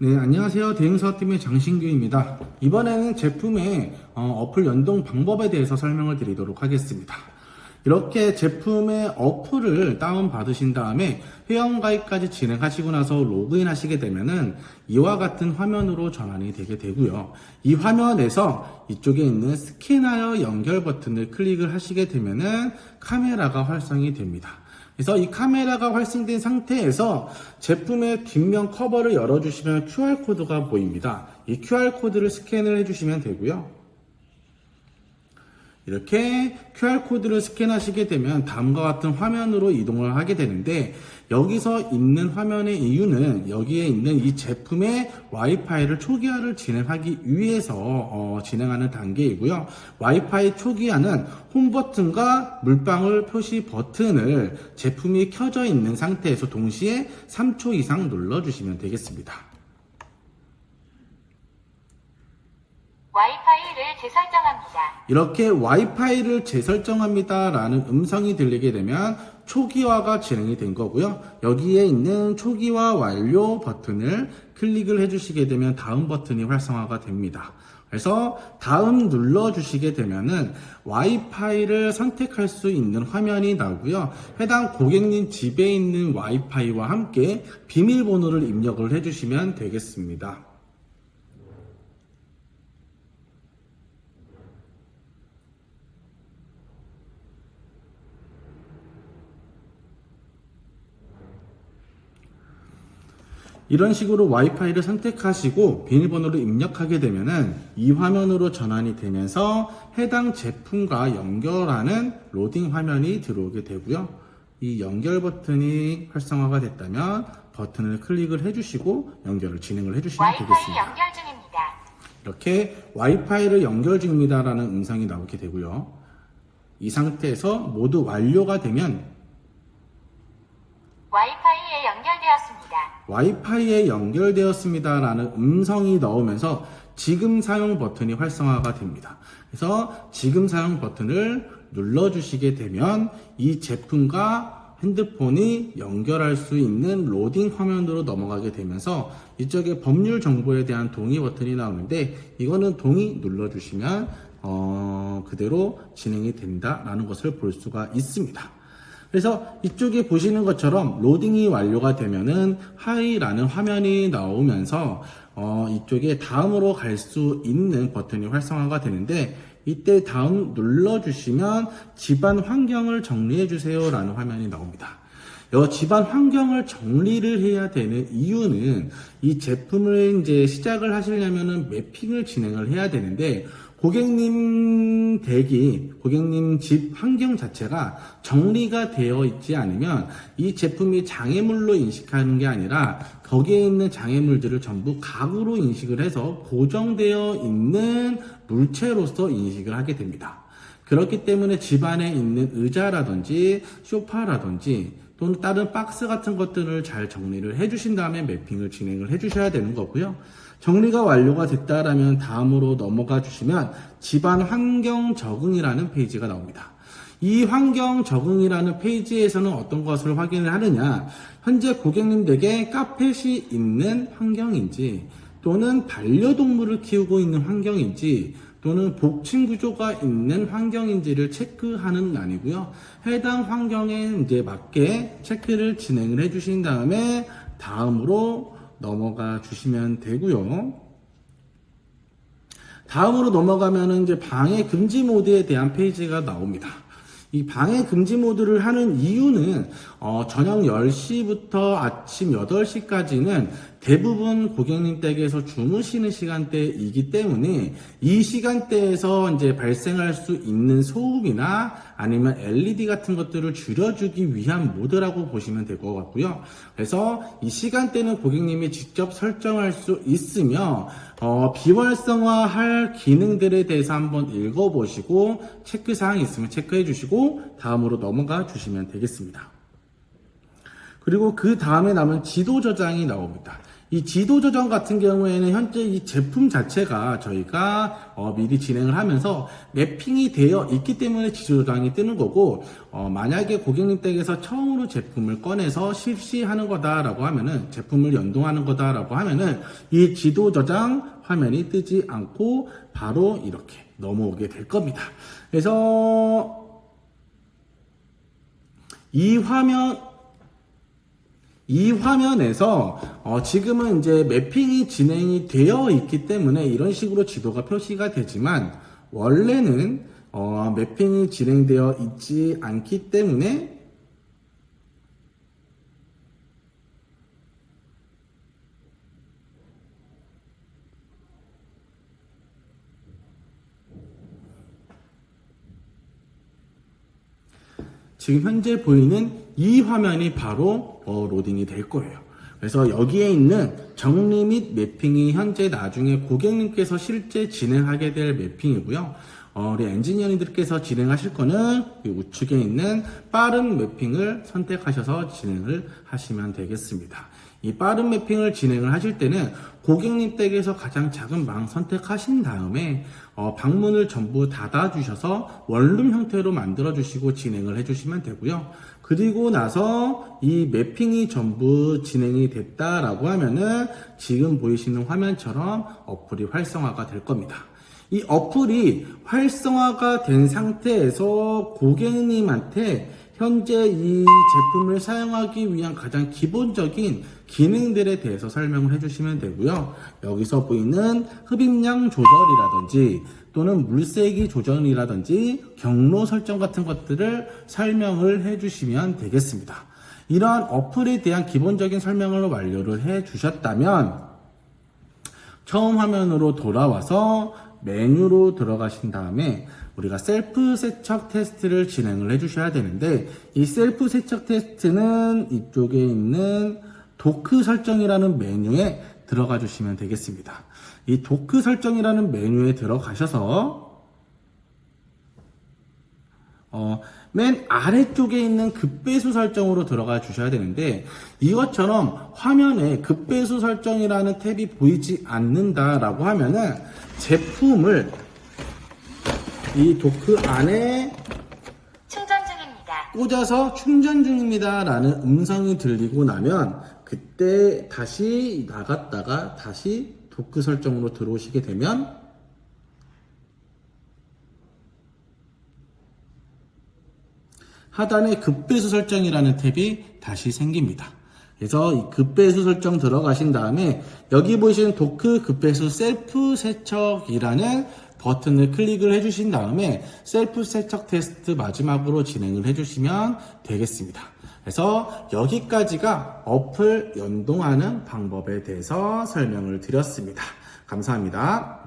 네, 안녕하세요. 대응사업팀의 장신규입니다. 이번에는 제품의 어, 플 연동 방법에 대해서 설명을 드리도록 하겠습니다. 이렇게 제품의 어플을 다운받으신 다음에 회원가입까지 진행하시고 나서 로그인 하시게 되면은 이와 같은 화면으로 전환이 되게 되고요. 이 화면에서 이쪽에 있는 스캔하여 연결 버튼을 클릭을 하시게 되면은 카메라가 활성이 됩니다. 그래서 이 카메라가 활성된 상태에서 제품의 뒷면 커버를 열어주시면 QR코드가 보입니다. 이 QR코드를 스캔을 해주시면 되고요. 이렇게 QR코드를 스캔하시게 되면 다음과 같은 화면으로 이동을 하게 되는데 여기서 있는 화면의 이유는 여기에 있는 이 제품의 와이파이를 초기화를 진행하기 위해서 어, 진행하는 단계이고요. 와이파이 초기화는 홈 버튼과 물방울 표시 버튼을 제품이 켜져 있는 상태에서 동시에 3초 이상 눌러주시면 되겠습니다. 와이파이를 재설정합니다. 이렇게 와이파이를 재설정합니다 라는 음성이 들리게 되면 초기화가 진행이 된 거고요. 여기에 있는 초기화 완료 버튼을 클릭을 해주시게 되면 다음 버튼이 활성화가 됩니다. 그래서 다음 눌러주시게 되면은 와이파이를 선택할 수 있는 화면이 나오고요. 해당 고객님 집에 있는 와이파이와 함께 비밀번호를 입력을 해주시면 되겠습니다. 이런 식으로 와이파이를 선택하시고 비밀번호를 입력하게 되면은 이 화면으로 전환이 되면서 해당 제품과 연결하는 로딩 화면이 들어오게 되고요. 이 연결 버튼이 활성화가 됐다면 버튼을 클릭을 해주시고 연결을 진행을 해주시면 와이파이 되겠습니다. 연결 중입니다. 이렇게 와이파이를 연결 중입니다라는 음성이 나오게 되고요. 이 상태에서 모두 완료가 되면 와이파이에 연결되었습니다. 와이파이에 연결되었습니다 라는 음성이 나오면서 지금 사용 버튼이 활성화가 됩니다. 그래서 지금 사용 버튼을 눌러주시게 되면 이 제품과 핸드폰이 연결할 수 있는 로딩 화면으로 넘어가게 되면서 이쪽에 법률 정보에 대한 동의 버튼이 나오는데 이거는 동의 눌러주시면 어, 그대로 진행이 된다라는 것을 볼 수가 있습니다. 그래서 이쪽에 보시는 것처럼 로딩이 완료가 되면은 하이라는 화면이 나오면서 어, 이쪽에 다음으로 갈 수 있는 버튼이 활성화가 되는데 이때 다음 눌러주시면 집안 환경을 정리해 주세요 라는 화면이 나옵니다. 이 집안 환경을 정리를 해야 되는 이유는 이 제품을 이제 시작을 하시려면은 매핑을 진행을 해야 되는데 고객님 댁이 고객님 집 환경 자체가 정리가 되어 있지 않으면 이 제품이 장애물로 인식하는 게 아니라 거기에 있는 장애물들을 전부 가구로 인식을 해서 고정되어 있는 물체로서 인식을 하게 됩니다. 그렇기 때문에 집안에 있는 의자라든지 소파라든지 또는 다른 박스 같은 것들을 잘 정리를 해주신 다음에 매핑을 진행을 해주셔야 되는 거고요. 정리가 완료가 됐다라면 다음으로 넘어가 주시면 집안 환경 적응이라는 페이지가 나옵니다. 이 환경 적응이라는 페이지에서는 어떤 것을 확인을 하느냐, 현재 고객님 댁에 카펫이 있는 환경인지, 또는 반려동물을 키우고 있는 환경인지, 또는 복층 구조가 있는 환경인지를 체크하는 난이고요. 해당 환경에 이제 맞게 체크를 진행을 해주신 다음에 다음으로 넘어가 주시면 되고요. 다음으로 넘어가면은 이제 방해 금지 모드에 대한 페이지가 나옵니다. 이 방해 금지 모드를 하는 이유는 어, 저녁 10시부터 아침 8시까지는 대부분 고객님 댁에서 주무시는 시간대이기 때문에 이 시간대에서 이제 발생할 수 있는 소음이나 아니면 LED 같은 것들을 줄여주기 위한 모드라고 보시면 될 것 같고요. 그래서 이 시간대는 고객님이 직접 설정할 수 있으며 어, 비활성화할 기능들에 대해서 한번 읽어보시고 체크사항이 있으면 체크해 주시고 다음으로 넘어가 주시면 되겠습니다. 그리고 그 다음에 남은 지도 저장이 나옵니다. 이 지도 조정 같은 경우에는 현재 이 제품 자체가 저희가 어, 미리 진행을 하면서 맵핑이 되어 있기 때문에 지도 조정이 뜨는 거고 어, 만약에 고객님 댁에서 처음으로 제품을 꺼내서 실시하는 거다라고 하면은 제품을 연동하는 거다라고 하면은 이 지도 저장 화면이 뜨지 않고 바로 이렇게 넘어오게 될 겁니다. 그래서 이 화면 이 화면에서 어, 지금은 이제 매핑이 진행이 되어 있기 때문에 이런 식으로 지도가 표시가 되지만 원래는 어, 매핑이 진행되어 있지 않기 때문에 지금 현재 보이는 이 화면이 바로 어, 로딩이 될 거예요. 그래서 여기에 있는 정리 및 매핑이 현재 나중에 고객님께서 실제 진행하게 될 매핑이고요. 어, 우리 엔지니어님들께서 진행하실 거는 이 우측에 있는 빠른 매핑을 선택하셔서 진행을 하시면 되겠습니다. 이 빠른 매핑을 진행을 하실 때는 고객님 댁에서 가장 작은 방 선택하신 다음에 어, 방문을 전부 닫아 주셔서 원룸 형태로 만들어 주시고 진행을 해 주시면 되고요. 그리고 나서 이 매핑이 전부 진행이 됐다라고 하면은 지금 보이시는 화면처럼 어플이 활성화가 될 겁니다. 이 어플이 활성화가 된 상태에서 고객님한테 현재 이 제품을 사용하기 위한 가장 기본적인 기능들에 대해서 설명을 해주시면 되고요. 여기서 보이는 흡입량 조절이라든지 또는 물세기 조절이라든지 경로 설정 같은 것들을 설명을 해주시면 되겠습니다. 이러한 어플에 대한 기본적인 설명을 완료를 해 주셨다면 처음 화면으로 돌아와서 메뉴로 들어가신 다음에 우리가 셀프 세척 테스트를 진행을 해주셔야 되는데 이 셀프 세척 테스트는 이쪽에 있는 도크 설정이라는 메뉴에 들어가 주시면 되겠습니다. 이 도크 설정이라는 메뉴에 들어가셔서 어, 맨 아래쪽에 있는 급배수 설정으로 들어가 주셔야 되는데 이것처럼 화면에 급배수 설정이라는 탭이 보이지 않는다라고 하면은 제품을 이 도크 안에 충전 중입니다. 꽂아서 충전 중입니다 라는 음성이 들리고 나면 그때 다시 나갔다가 다시 도크 설정으로 들어오시게 되면 하단에 급배수 설정이라는 탭이 다시 생깁니다. 그래서 이 급배수 설정 들어가신 다음에 여기 보시는 도크 급배수 셀프 세척이라는 버튼을 클릭을 해주신 다음에 셀프 세척 테스트 마지막으로 진행을 해주시면 되겠습니다. 그래서 여기까지가 어플 연동하는 방법에 대해서 설명을 드렸습니다. 감사합니다.